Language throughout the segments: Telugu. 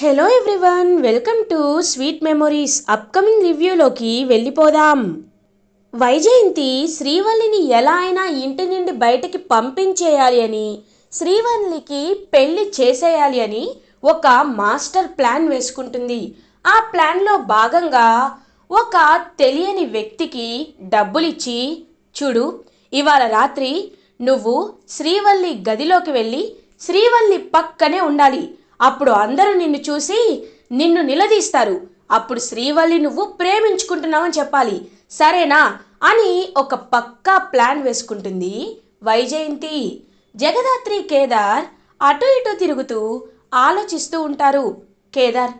Hello everyone welcome to sweet memories upcoming రివ్యూలోకి వెళ్ళిపోదాం. వైజయంతి శ్రీవల్లిని ఎలా అయినా ఇంటి నుండి బయటకి పంపించేయాలి అని శ్రీవల్లికి పెళ్ళి చేసేయాలి అని ఒక మాస్టర్ ప్లాన్ వేసుకుంటుంది. ఆ ప్లాన్లో భాగంగా ఒక తెలియని వ్యక్తికి డబ్బులిచ్చి చూడు ఇవాళ రాత్రి నువ్వు శ్రీవల్లి గదిలోకి వెళ్ళి శ్రీవల్లి పక్కనే ఉండాలి. అప్పుడు అందరూ నిన్ను చూసి నిన్ను నిలదీస్తారు. అప్పుడు శ్రీవల్లి నువ్వు ప్రేమించుకుంటున్నావని చెప్పాలి. సరేనా? అని ఒక పక్కా ప్లాన్ వేసుకుంటుంది వైజయంతి. జగదాత్రి కేదార్ అటు ఇటు తిరుగుతూ ఆలోచిస్తూ ఉంటారు. కేదార్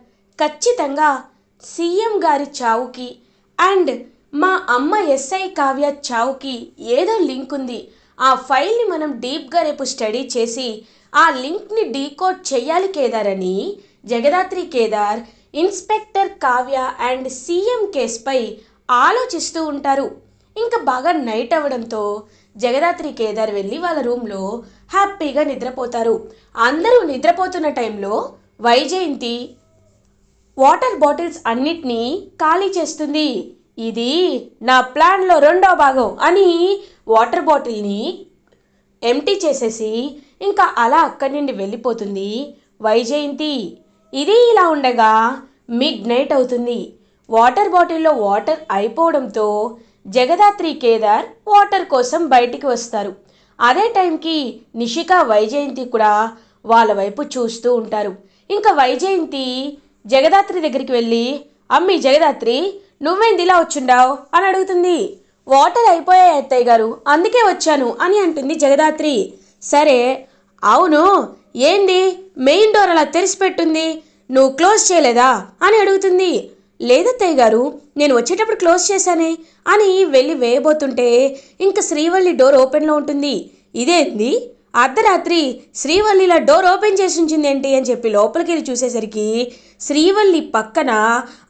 ఖచ్చితంగా సీఎం గారి చావుకి అండ్ మా అమ్మ ఎస్ఐ కావ్య చావుకి ఏదో లింక్ ఉంది. ఆ ఫైల్ని మనం డీప్గా రేపు స్టడీ చేసి ఆ లింక్ని డీకోడ్ చేయాలి కేదార్ అని Jagadhatri Kedar inspector Kavya and CM కేసుపై ఆలోచిస్తూ ఉంటారు. ఇంకా బాగా నైట్ అవ్వడంతో జగదాత్రి కేదార్ వెళ్ళి వాళ్ళ రూమ్లో హ్యాపీగా నిద్రపోతారు. అందరూ నిద్రపోతున్న టైంలో వైజయంతి వాటర్ బాటిల్స్ అన్నిటినీ ఖాళీ చేస్తుంది. ఇది నా ప్లాన్లో రెండో భాగం అని వాటర్ బాటిల్ని ఎంటీ చేసేసి ఇంకా అలా అక్కడి నుండి వెళ్ళిపోతుంది. వైజయంతి ఇది ఇలా ఉండగా మిడ్ నైట్ అవుతుంది. వాటర్ బాటిల్లో వాటర్ అయిపోవడంతో జగదాత్రి కేదార్ వాటర్ కోసం బయటికి వస్తారు. అదే టైంకి నిషిక వైజయంతి కూడా వాళ్ళ వైపు చూస్తూ ఉంటారు. ఇంకా వైజయంతి జగదాత్రి దగ్గరికి వెళ్ళి అమ్మి జగదాత్రి నువ్వేంది ఇలా వచ్చుండావు? అని అడుగుతుంది. వాటర్ అయిపోయాయి అత్తయ్య గారు అందుకే వచ్చాను అని అంటుంది జగదాత్రి. సరే అవును. ఏంది? మెయిన్ డోర్ అలా తెరిచిపెట్టుంది. నువ్వు క్లోజ్ చేయలేదా? అని అడుగుతుంది. లేదత్తయ్య గారు నేను వచ్చేటప్పుడు క్లోజ్ చేశానే అని వెళ్ళి వేయబోతుంటే ఇంకా శ్రీవల్లి డోర్ ఓపెన్లో ఉంటుంది. ఇదేంది? అర్ధరాత్రి శ్రీవల్లిలా డోర్ ఓపెన్ చేసి ఉంచింది ఏంటి అని చెప్పి లోపలికి వెళ్ళి చూసేసరికి శ్రీవల్లి పక్కన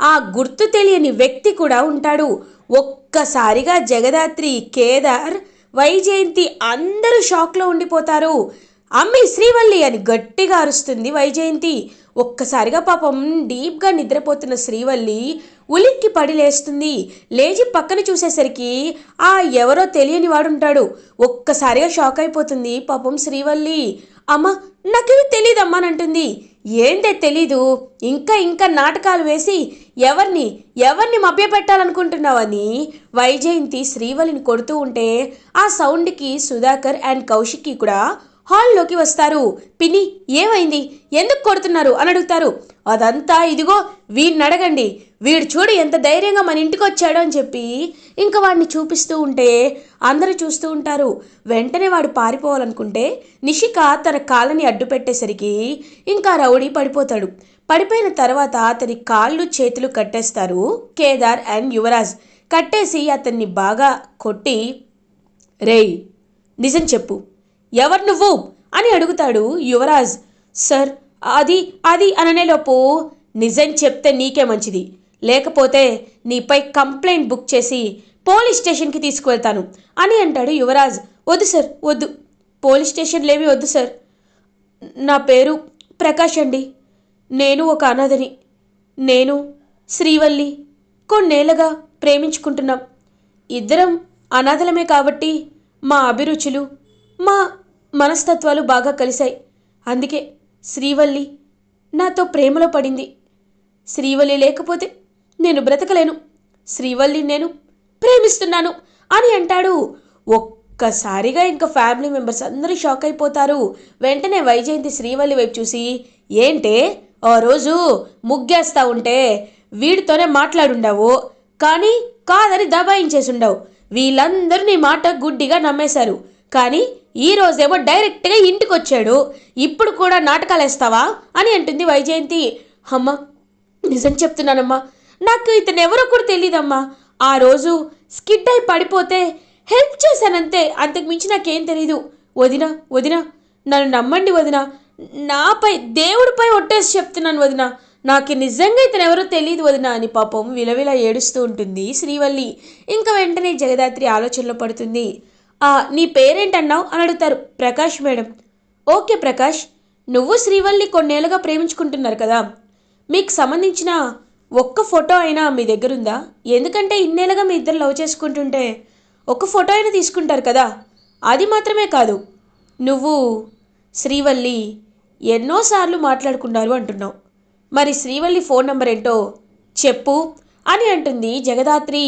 ఆ గుర్తు తెలియని వ్యక్తి కూడా ఉంటాడు. ఒక్కసారిగా జగదాత్రి కేదార్ వైజయంతి అందరూ షాక్లో ఉండిపోతారు. అమ్మి శ్రీవల్లి అని గట్టిగా అరుస్తుంది వైజయంతి. ఒక్కసారిగా పాపం డీప్గా నిద్రపోతున్న శ్రీవల్లి ఉలిక్కి పడి లేస్తుంది. లేచి పక్కన చూసేసరికి ఆ ఎవరో తెలియని వాడుంటాడు. ఒక్కసారిగా షాక్ అయిపోతుంది పాపం శ్రీవల్లి. అమ్మ నాకేమి తెలీదమ్మా అని అంటుంది. ఏంటే తెలీదు? ఇంకా ఇంకా నాటకాలు వేసి ఎవరిని ఎవరిని మభ్యపెట్టాలనుకుంటున్నావని? వైజయంతి శ్రీవలిని కొడుతూ ఉంటే ఆ సౌండ్కి సుధాకర్ అండ్ కౌశిక్కి కూడా హాల్లోకి వస్తారు. పిన్ని ఏమైంది? ఎందుకు కొడుతున్నారు? అని అడుగుతారు. అదంతా ఇదిగో వీడిని అడగండి. వీడు చూడు ఎంత ధైర్యంగా మన ఇంటికి వచ్చాడో అని చెప్పి ఇంకా వాడిని చూపిస్తూ ఉంటే అందరూ చూస్తూ ఉంటారు. వెంటనే వాడు పారిపోవాలనుకుంటే నిషిక తన కాళ్ళని అడ్డు పెట్టేసరికి ఇంకా రౌడీ పడిపోతాడు. పడిపోయిన తర్వాత అతని కాళ్ళు చేతులు కట్టేస్తారు కేదార్ అండ్ యువరాజ్. కట్టేసి అతన్ని బాగా కొట్టి రేయ్ నిజం చెప్పు. ఎవరు నువ్వు? అని అడుగుతాడు యువరాజ్. సార్ అది అది అననేలోపు నిజం చెప్తే నీకే మంచిది. లేకపోతే నీపై కంప్లైంట్ బుక్ చేసి పోలీస్ స్టేషన్కి తీసుకువెళ్తాను అని అంటాడు యువరాజ్. వద్దు సార్ వద్దు. పోలీస్ స్టేషన్లేమి వద్దు సార్. నా పేరు ప్రకాష్ అండి. నేను ఒక అనాథని. నేను శ్రీవల్లి. కొన్నేళ్ళగా ప్రేమించుకుంటున్నాం. ఇద్దరం అనాథలమే కాబట్టి మా అభిరుచులు మా మనస్తత్వాలు బాగా కలిశాయి. అందుకే శ్రీవల్లి నాతో ప్రేమలో పడింది. శ్రీవల్లి లేకపోతే నేను బ్రతకలేను. శ్రీవల్లి నేను ప్రేమిస్తున్నాను అని అంటాడు. ఒక్కసారిగా ఇంకా ఫ్యామిలీ మెంబర్స్ అందరూ షాక్ అయిపోతారు. వెంటనే వైజయంతి శ్రీవల్లి వైపు చూసి ఏంటే? ఆ రోజు ముగ్గేస్తా ఉంటే వీడితోనే మాట్లాడుండావు. కానీ కాదని దబాయించేసుండవు. వీళ్ళందరూ నీ మాట గుడ్డిగా నమ్మేశారు. కానీ ఈ రోజేమో డైరెక్ట్గా ఇంటికి వచ్చాడు ఇప్పుడు కూడా నాటకాలు వేస్తావా అని అంటుంది వైజయంతి. అమ్మ నిజం చెప్తున్నానమ్మా. నాకు ఇతను ఎవరో కూడా తెలియదమ్మా ఆ రోజు స్కిడ్ అయి పడిపోతే హెల్ప్ చేశానంతే. అంతకుమించి నాకేం తెలీదు. వదిన వదిన నన్ను నమ్మండి వదిన. నాపై దేవుడిపై ఒట్టేసి చెప్తున్నాను వదిన. నాకు నిజంగా ఇతను ఎవరో తెలియదు వదిన అని పాపం విలవిల ఏడుస్తూ ఉంటుంది శ్రీవల్లి. ఇంకా వెంటనే జగదాత్రి ఆలోచనలో పడుతుంది. నీ పేరేంటన్నావు? అని అడుగుతారు. ప్రకాష్ మేడం. ఓకే ప్రకాష్ నువ్వు శ్రీవల్లి కొన్నేళ్ళుగా ప్రేమించుకుంటున్నారు కదా. మీకు సంబంధించిన ఒక్క ఫోటో అయినా మీ దగ్గర ఉందా ఎందుకంటే ఇన్నేళ్ళుగా మీ ఇద్దరు లవ్ చేసుకుంటుంటే ఒక ఫోటో అయినా తీసుకుంటారు కదా. అది మాత్రమే కాదు నువ్వు శ్రీవల్లి ఎన్నోసార్లు మాట్లాడుకున్నారు అంటున్నావు. మరి శ్రీవల్లి ఫోన్ నెంబర్ ఏంటో చెప్పు అని అంటుంది జగదాత్రి.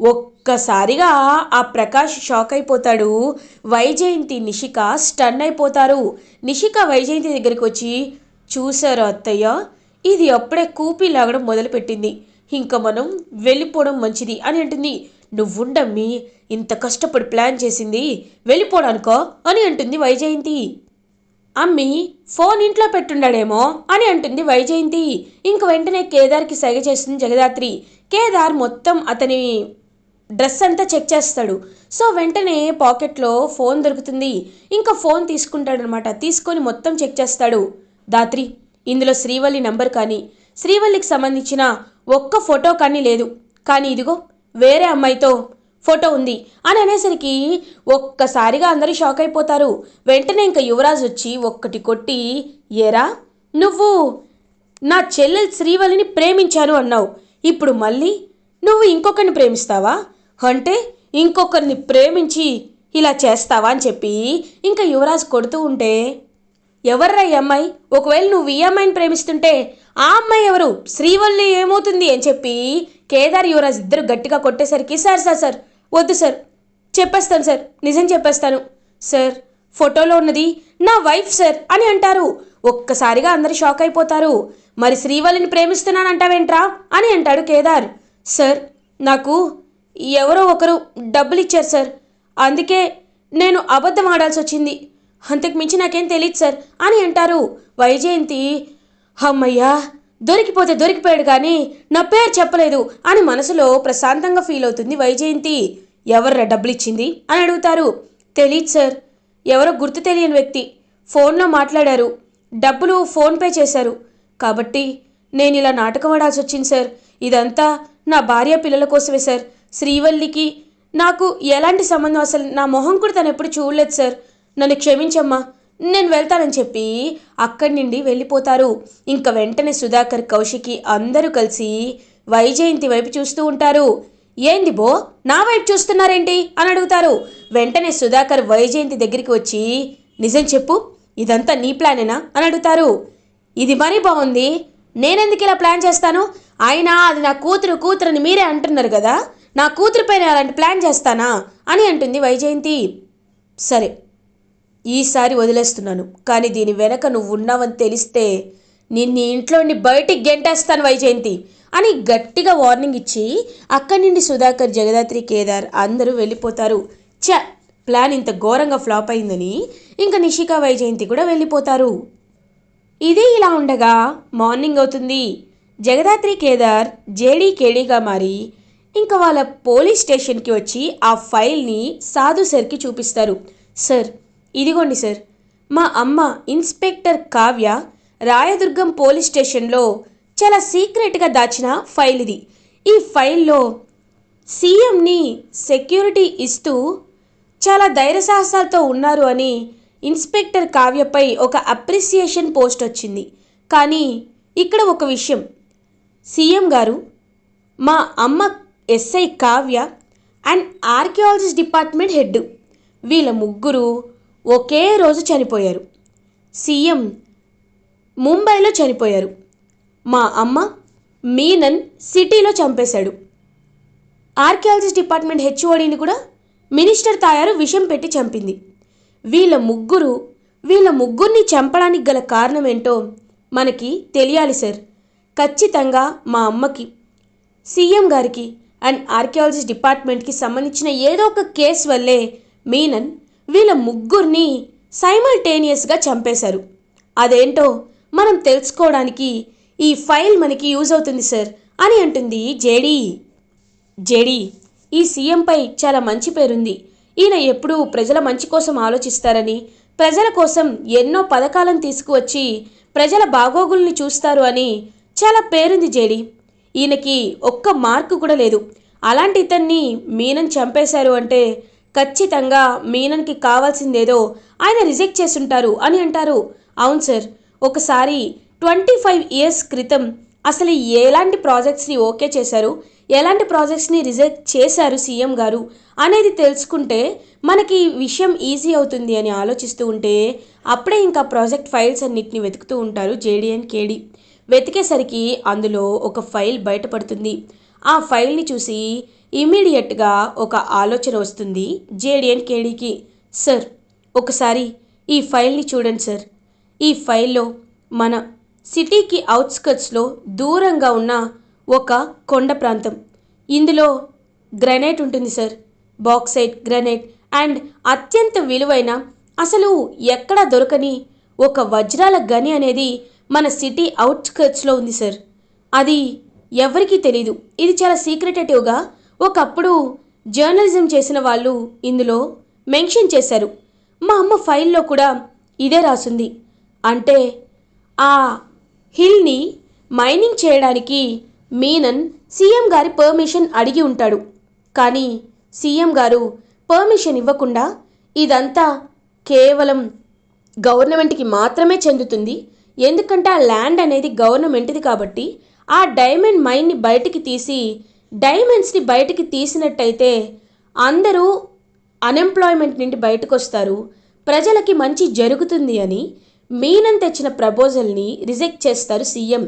ఒక్కసారిగా ఆ ప్రకాష్ షాక్ అయిపోతాడు. వైజయంతి నిషిక స్టన్ అయిపోతారు. నిషిక వైజయంతి దగ్గరికి వచ్చి చూశారు అత్తయ్య ఇది అప్పుడే కూపి లాగడం మొదలుపెట్టింది. ఇంకా మనం వెళ్ళిపోవడం మంచిది అని అంటుంది. నువ్వుండమ్మి ఇంత కష్టపడి ప్లాన్ చేసింది వెళ్ళిపోవడానికో అని అంటుంది వైజయంతి. అమ్మి ఫోన్ ఇంట్లో పెట్టుండాడేమో అని అంటుంది వైజయంతి. ఇంక వెంటనే కేదార్కి సైగ చేస్తుంది జగదాత్రి. కేదార్ మొత్తం అతని డ్రెస్ అంతా చెక్ చేస్తాడు. సో వెంటనే పాకెట్లో ఫోన్ దొరుకుతుంది. ఇంకా ఫోన్ తీసుకుంటాడనమాట. తీసుకొని మొత్తం చెక్ చేస్తాడు. దాత్రి ఇందులో శ్రీవల్లి నంబర్ కానీ శ్రీవల్లికి సంబంధించిన ఒక్క ఫోటో కానీ లేదు. కానీ ఇదిగో వేరే అమ్మాయితో ఫోటో ఉంది అని అనేసరికి ఒక్కసారిగా అందరూ షాక్ అయిపోతారు. వెంటనే ఇంకా యువరాజ్ వచ్చి ఒక్కటి కొట్టి ఏరా నువ్వు నా చెల్లెలు శ్రీవల్లిని ప్రేమించాను అన్నావు. ఇప్పుడు మళ్ళీ నువ్వు ఇంకొకరిని ప్రేమిస్తావా? అంటే ఇంకొకరిని ప్రేమించి ఇలా చేస్తావా అని చెప్పి ఇంకా యువరాజ్ కొడుతూ ఉంటే ఎవర్రా ఈ అమ్మాయి? ఒకవేళ నువ్వు ఈ అమ్మాయిని ప్రేమిస్తుంటే ఆ అమ్మాయి ఎవరు? శ్రీవల్లి ఏమవుతుంది అని చెప్పి కేదార్ యువరాజ్ ఇద్దరు గట్టిగా కొట్టేసరికి సార్ సార్ సార్ వద్దు సార్ చెప్పేస్తాను సార్ నిజం చెప్పేస్తాను. సార్ ఫోటోలో ఉన్నది నా వైఫ్ సార్ అని అంటారు. ఒక్కసారిగా అందరు షాక్ అయిపోతారు. మరి శ్రీవల్లిని ప్రేమిస్తున్నానంటావేంట్రా? అని అంటాడు కేదార్. సార్ నాకు ఎవరో ఒకరు డబ్బులు ఇచ్చారు సార్. అందుకే నేను అబద్ధం ఆడాల్సి వచ్చింది అంతకు మించి నాకేం తెలియదు సార్ అని అంటారు. వైజయంతి అమ్మయ్యా దొరికిపోతే దొరికిపోయాడు కానీ నా పేరు చెప్పలేదు అని మనసులో ప్రశాంతంగా ఫీల్ అవుతుంది వైజయంతి. ఎవర్రా డబ్బులు ఇచ్చింది అని అడుగుతారు. తెలియదు సార్. ఎవరో గుర్తు తెలియని వ్యక్తి ఫోన్లో మాట్లాడారు. డబ్బులు ఫోన్పే చేశారు. కాబట్టి నేను ఇలా నాటకం ఆడాల్సి వచ్చింది సార్. ఇదంతా నా భార్య పిల్లల కోసమే సార్. శ్రీవల్లికి నాకు ఎలాంటి సంబంధం అసలు? నా మొహం కూడా తను ఎప్పుడు చూడలేదు సార్. నన్ను క్షమించమ్మా. నేను వెళ్తానని చెప్పి అక్కడి నుండి వెళ్ళిపోతారు. ఇంకా వెంటనే సుధాకర్ కౌశికి అందరూ కలిసి వైజయంతి వైపు చూస్తూ ఉంటారు. ఏంది బో నా వైపు చూస్తున్నారేంటి? అని అడుగుతారు. వెంటనే సుధాకర్ వైజయంతి దగ్గరికి వచ్చి నిజం చెప్పు ఇదంతా నీ ప్లానేనా? అని అడుగుతారు. ఇది మరీ బాగుంది. నేనెందుకు ఇలా ప్లాన్ చేస్తాను? అయినా అది నా కూతురు కూతురని మీరే అంటున్నారు కదా. నా కూతురిపైన అలాంటి ప్లాన్ చేస్తానా? అని అంటుంది వైజయంతి. సరే ఈసారి వదిలేస్తున్నాను కానీ దీని వెనక నువ్వు ఉన్నావని తెలిస్తే నిన్ను ఇంట్లోని బయటికి గెంటేస్తాను వైజయంతి అని గట్టిగా వార్నింగ్ ఇచ్చి అక్కడి నుండి సుధాకర్ జగదాత్రి కేదార్ అందరూ వెళ్ళిపోతారు. చ ప్లాన్ ఇంత ఘోరంగా ఫ్లాప్ అయిందని ఇంకా నిషిక వైజయంతి కూడా వెళ్ళిపోతారు. ఇది ఇలా ఉండగా మార్నింగ్ అవుతుంది. జగదాత్రి కేదార్ జేడీ కేడీగా మారి ఇంకా వాళ్ళ పోలీస్ స్టేషన్కి వచ్చి ఆ ఫైల్ని సాధు సార్కి చూపిస్తారు. సార్ ఇదిగోండి సార్. మా అమ్మ ఇన్స్పెక్టర్ కావ్య రాయదుర్గం పోలీస్ స్టేషన్లో చాలా సీక్రెట్గా దాచిన ఫైల్ ఇది ఈ ఫైల్లో సీఎంని సెక్యూరిటీ ఇస్తూ చాలా ధైర్య సాహసాలతో ఉన్నారు అని ఇన్స్పెక్టర్ కావ్యపై ఒక అప్రిసియేషన్ పోస్ట్ వచ్చింది. కానీ ఇక్కడ ఒక విషయం. సీఎం గారు మా అమ్మ SI Kavya and archaeologist department head. వీళ్ళ ముగ్గురు ఒకే రోజు చనిపోయారు. సీఎం ముంబైలో చనిపోయారు. మా అమ్మ మీనన్ సిటీలో చంపేశాడు. ఆర్కియాలజిస్ట్ డిపార్ట్మెంట్ హెచ్ఓడిని కూడా మినిస్టర్ తాయారు విషం పెట్టి చంపింది. వీళ్ళ ముగ్గురు వీళ్ళ ముగ్గురిని చంపడానికి గల కారణం ఏంటో మనకి తెలియాలి సార్. ఖచ్చితంగా మా అమ్మకి సీఎం గారికి అండ్ ఆర్కియాలజీ డిపార్ట్మెంట్కి సంబంధించిన ఏదో ఒక కేసు వల్లే మీనన్ వీళ్ళ ముగ్గురిని సైమల్టేనియస్గా చంపేశారు. అదేంటో మనం తెలుసుకోవడానికి ఈ ఫైల్ మనకి యూజ్ అవుతుంది సార్ అని అంటుంది జేడీ. జేడీ ఈ సీఎంపై చాలా మంచి పేరుంది. ఈయన ఎప్పుడూ ప్రజల మంచి కోసం ఆలోచిస్తారని ప్రజల కోసం ఎన్నో పథకాలను తీసుకువచ్చి ప్రజల బాగోగుల్ని చూస్తారు అని చాలా పేరుంది జేడీ. ఈయనకి ఒక్క మార్కు కూడా లేదు. అలాంటి ఇతన్ని మీనన్ చంపేశారు అంటే ఖచ్చితంగా మీనన్కి కావాల్సిందేదో ఆయన రిజెక్ట్ చేస్తుంటారు అని అంటారు. అవును సార్ ఒకసారి ట్వంటీ ఫైవ్ ఇయర్స్ క్రితం అసలు ఎలాంటి ప్రాజెక్ట్స్ని ఓకే చేశారు ఎలాంటి ప్రాజెక్ట్స్ని రిజెక్ట్ చేశారు సీఎం గారు అనేది తెలుసుకుంటే మనకి విషయం ఈజీ అవుతుంది అని ఆలోచిస్తూ ఉంటే అప్పుడే ఇంకా ప్రాజెక్ట్ ఫైల్స్ అన్నిటిని వెతుకుతూ ఉంటారు జేడీఎన్ కేడీ. వెతికేసరికి అందులో ఒక ఫైల్ బయటపడుతుంది. ఆ ఫైల్ని చూసి ఇమీడియట్గా ఒక ఆలోచన వస్తుంది జేడిఎన్ కేడీకి. సార్ ఒకసారి ఈ ఫైల్ని చూడండి సార్. ఈ ఫైల్లో మన సిటీకి అవుట్స్కట్స్లో దూరంగా ఉన్న ఒక కొండ ప్రాంతం. ఇందులో గ్రనైట్ ఉంటుంది సార్. బాక్సైట్ గ్రనైట్ అండ్ అత్యంత విలువైన అసలు ఎక్కడా దొరకని ఒక వజ్రాల గని అనేది మన సిటీ అవుట్స్కర్ట్స్లో ఉంది సార్. అది ఎవరికీ తెలీదు. ఇది చాలా సీక్రెటేటివ్గా ఒకప్పుడు జర్నలిజం చేసిన వాళ్ళు ఇందులో మెన్షన్ చేశారు. మా అమ్మ ఫైల్లో కూడా ఇదే రాసుంది. అంటే ఆ హిల్ని మైనింగ్ చేయడానికి మీనన్ సీఎం గారి పర్మిషన్ అడిగి ఉంటాడు. కానీ సీఎం గారు పర్మిషన్ ఇవ్వకుండా ఇదంతా కేవలం గవర్నమెంట్కి మాత్రమే చెందుతుంది. ఎందుకంటే ఆ ల్యాండ్ అనేది గవర్నమెంట్ది కాబట్టి ఆ డైమండ్ మైన్ని బయటికి తీసి డైమండ్స్ని బయటికి తీసినట్టయితే అందరూ అన్ఎంప్లాయ్మెంట్ నుండి బయటకు వస్తారు ప్రజలకి మంచి జరుగుతుంది అని మీనం తెచ్చిన ప్రపోజల్ని రిజెక్ట్ చేస్తారు సీఎం.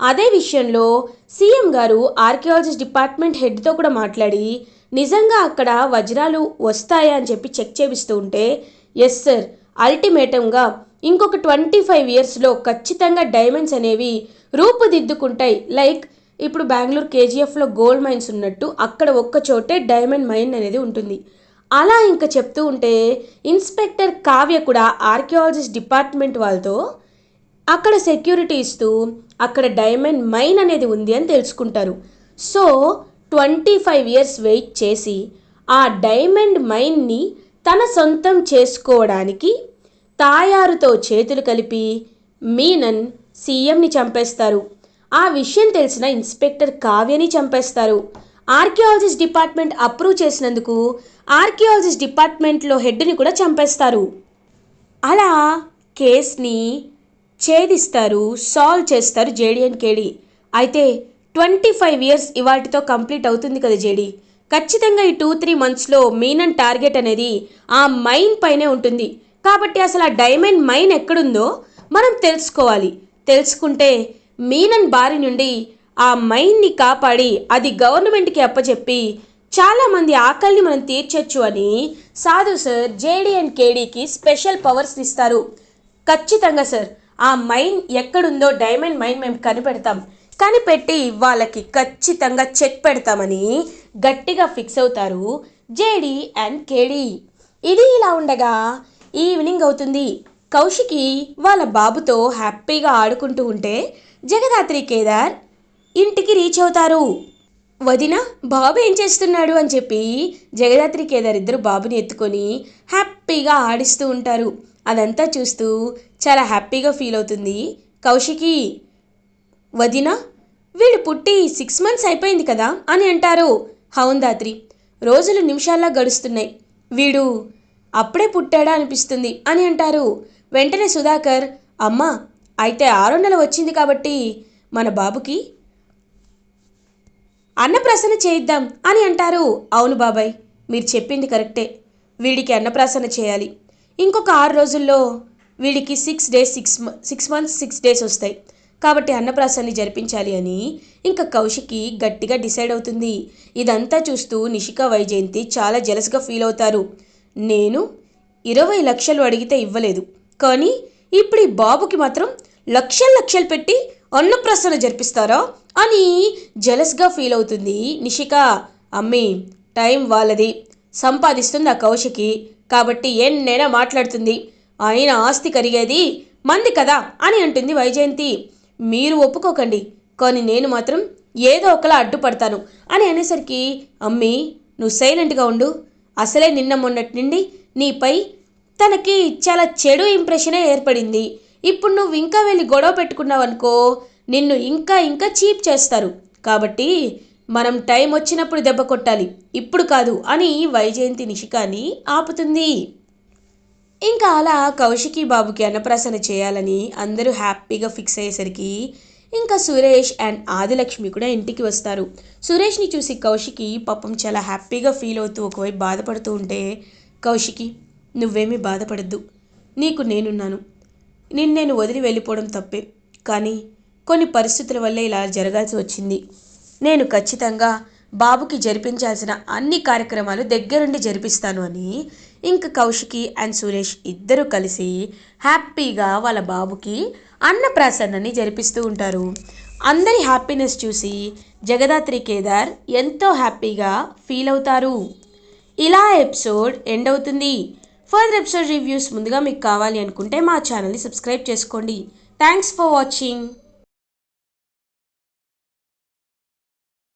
అదే విషయంలో సీఎం గారు ఆర్కియాలజిస్ట్ డిపార్ట్మెంట్ హెడ్తో కూడా మాట్లాడి నిజంగా అక్కడ వజ్రాలు వస్తాయా అని చెప్పి చెక్ చేపిస్తూ ఉంటే ఎస్ సార్ అల్టిమేటంగా ఇంకొక ట్వంటీ ఫైవ్ ఇయర్స్లో ఖచ్చితంగా డైమండ్స్ అనేవి రూపుదిద్దుకుంటాయి. లైక్ ఇప్పుడు బెంగళూరు కేజీఎఫ్లో గోల్డ్ మైన్స్ ఉన్నట్టు అక్కడ ఒక్క చోటే డైమండ్ మైన్ అనేది ఉంటుంది. అలా ఇంకా చెప్తూ ఉంటే ఇన్స్పెక్టర్ కావ్య కూడా ఆర్కియాలజిస్ట్ డిపార్ట్మెంట్ వాళ్ళతో అక్కడ సెక్యూరిటీ ఇస్తూ అక్కడ డైమండ్ మైన్ అనేది ఉంది అని తెలుసుకుంటారు. So twenty five years wait చేసి ఆ డైమండ్ మైన్ని తన సొంతం చేసుకోవడానికి తాయారుతో చేతులు కలిపి మీనన్ సీఎంని చంపేస్తారు. ఆ విషయం తెలిసిన ఇన్స్పెక్టర్ కావ్యని చంపేస్తారు. ఆర్కియాలజిస్ట్ డిపార్ట్మెంట్ అప్రూవ్ చేసినందుకు ఆర్కియాలజిస్ట్ డిపార్ట్మెంట్లో హెడ్ని కూడా చంపేస్తారు. అలా కేస్ని ఛేదిస్తారు సాల్వ్ చేస్తారు జేడిఎన్ కేడీ. అయితే ట్వంటీ ఫైవ్ ఇయర్స్ ఇవాటితో కంప్లీట్ అవుతుంది కదా జేడీ. ఖచ్చితంగా ఈ టూ త్రీ మంత్స్లో మీనన్ టార్గెట్ అనేది ఆ మైన్ పైనే ఉంటుంది. కాబట్టి అసలు ఆ డైమండ్ మైన్ ఎక్కడుందో మనం తెలుసుకోవాలి. తెలుసుకుంటే మీనన్ బారి నుండి ఆ మైన్ని కాపాడి అది గవర్నమెంట్కి అప్పచెప్పి చాలామంది ఆకలిని మనం తీర్చొచ్చు అని సాధు సార్ జేడీ అండ్ కేడీకి స్పెషల్ పవర్స్ ఇస్తారు. ఖచ్చితంగా సార్ ఆ మైన్ ఎక్కడుందో డైమండ్ మైన్ మేము కనిపెడతాం. కనిపెట్టి వాళ్ళకి ఖచ్చితంగా చెక్ పెడతామని గట్టిగా ఫిక్స్ అవుతారు జేడీ అండ్ కేడీ. ఇది ఇలా ఉండగా ఈవినింగ్ అవుతుంది. కౌశికి వాళ్ళ బాబుతో హ్యాపీగా ఆడుకుంటూ ఉంటే జగదాత్రి కేదార్ ఇంటికి రీచ్ అవుతారు. వదిన బాబు ఏం చేస్తున్నాడు అని చెప్పి జగదాత్రి కేదార్ ఇద్దరు బాబుని ఎత్తుకొని హ్యాపీగా ఆడిస్తూ ఉంటారు. అదంతా చూస్తూ చాలా హ్యాపీగా ఫీల్ అవుతుంది కౌశికి. వదిన వీడు పుట్టి సిక్స్ మంత్స్ అయిపోయింది కదా అని అంటారు అవును దాత్రి రోజులు నిమిషాల్లా గడుస్తున్నాయి. వీడు అప్పుడే పుట్టాడా అనిపిస్తుంది అని అంటారు. వెంటనే సుధాకర్ అమ్మా అయితే ఆరో నెల వచ్చింది కాబట్టి మన బాబుకి అన్నప్రాసన చేయిద్దాం అని అంటారు. అవును బాబాయ్ మీరు చెప్పింది కరెక్టే. వీడికి అన్నప్రాసన చేయాలి. ఇంకొక ఆరు రోజుల్లో వీడికి six days six six months six days వస్తాయి. కాబట్టి అన్నప్రాసాన్ని జరిపించాలి అని ఇంకా కౌశికి గట్టిగా డిసైడ్ అవుతుంది. ఇదంతా చూస్తూ నిషిక వైజయంతి చాలా జలస్గా ఫీల్ అవుతారు. నేను ఇరవై లక్షలు అడిగితే ఇవ్వలేదు. కానీ ఇప్పుడు ఈ బాబుకి మాత్రం లక్షలు లక్షలు పెట్టి అన్నప్రసన్న జరిపిస్తారా అని జలస్గా ఫీల్ అవుతుంది నిషిక. అమ్మి టైం వాళ్ళది. సంపాదిస్తుంది ఆ కౌశికి. కాబట్టి ఎన్నైనా మాట్లాడుతుంది. ఆయన ఆస్తి కరిగేది మంది కదా అని అంటుంది వైజయంతి. మీరు ఒప్పుకోకండి కానీ నేను మాత్రం ఏదో ఒకలా అడ్డుపడతాను అని అనేసరికి అమ్మి నువ్వు సైలెంట్గా ఉండు. అసలే నిన్న మొన్నటి నుండి నీపై తనకి చాలా చెడు ఇంప్రెషనే ఏర్పడింది. ఇప్పుడు నువ్వు ఇంకా వెళ్ళి గొడవ పెట్టుకున్నావనుకో నిన్ను ఇంకా ఇంకా చీప్ చేస్తారు. కాబట్టి మనం టైం వచ్చినప్పుడు దెబ్బ కొట్టాలి. ఇప్పుడు కాదు అని వైజయంతి నిషికాని ఆపుతుంది. ఇంకా అలా కౌశికి బాబుకి అన్నప్రాసన చేయాలని అందరూ హ్యాపీగా ఫిక్స్ అయ్యేసరికి ఇంకా సురేష్ అండ్ ఆదిలక్ష్మి కూడా ఇంటికి వస్తారు. సురేష్ని చూసి కౌశికి పాపం చాలా హ్యాపీగా ఫీల్ అవుతూ ఒకవైపు బాధపడుతూ ఉంటే కౌశికి నువ్వేమీ బాధపడద్దు. నీకు నేనున్నాను. నిన్ను నేను వదిలి వెళ్ళిపోవడం తప్పే. కానీ కొన్ని పరిస్థితుల వల్ల ఇలా జరగాల్సి వచ్చింది. నేను ఖచ్చితంగా బాబుకి జరిపించాల్సిన అన్ని కార్యక్రమాలు దగ్గరుండి జరిపిస్తాను అని ఇంక కౌశికి అండ్ సురేష్ ఇద్దరూ కలిసి హ్యాపీగా వాళ్ళ బాబుకి అన్నప్రాసన్నని జరిపిస్తూ ఉంటారు. అందరి హ్యాపీనెస్ చూసి జగదాత్రి కేదార్ ఎంతో హ్యాపీగా ఫీల్ అవుతారు. ఇలా ఎపిసోడ్ ఎండ్ అవుతుంది. ఫర్దర్ ఎపిసోడ్ రివ్యూస్ ముందుగా మీకు కావాలి అనుకుంటే మా ఛానల్ని సబ్స్క్రైబ్ చేసుకోండి. Thanks for watching.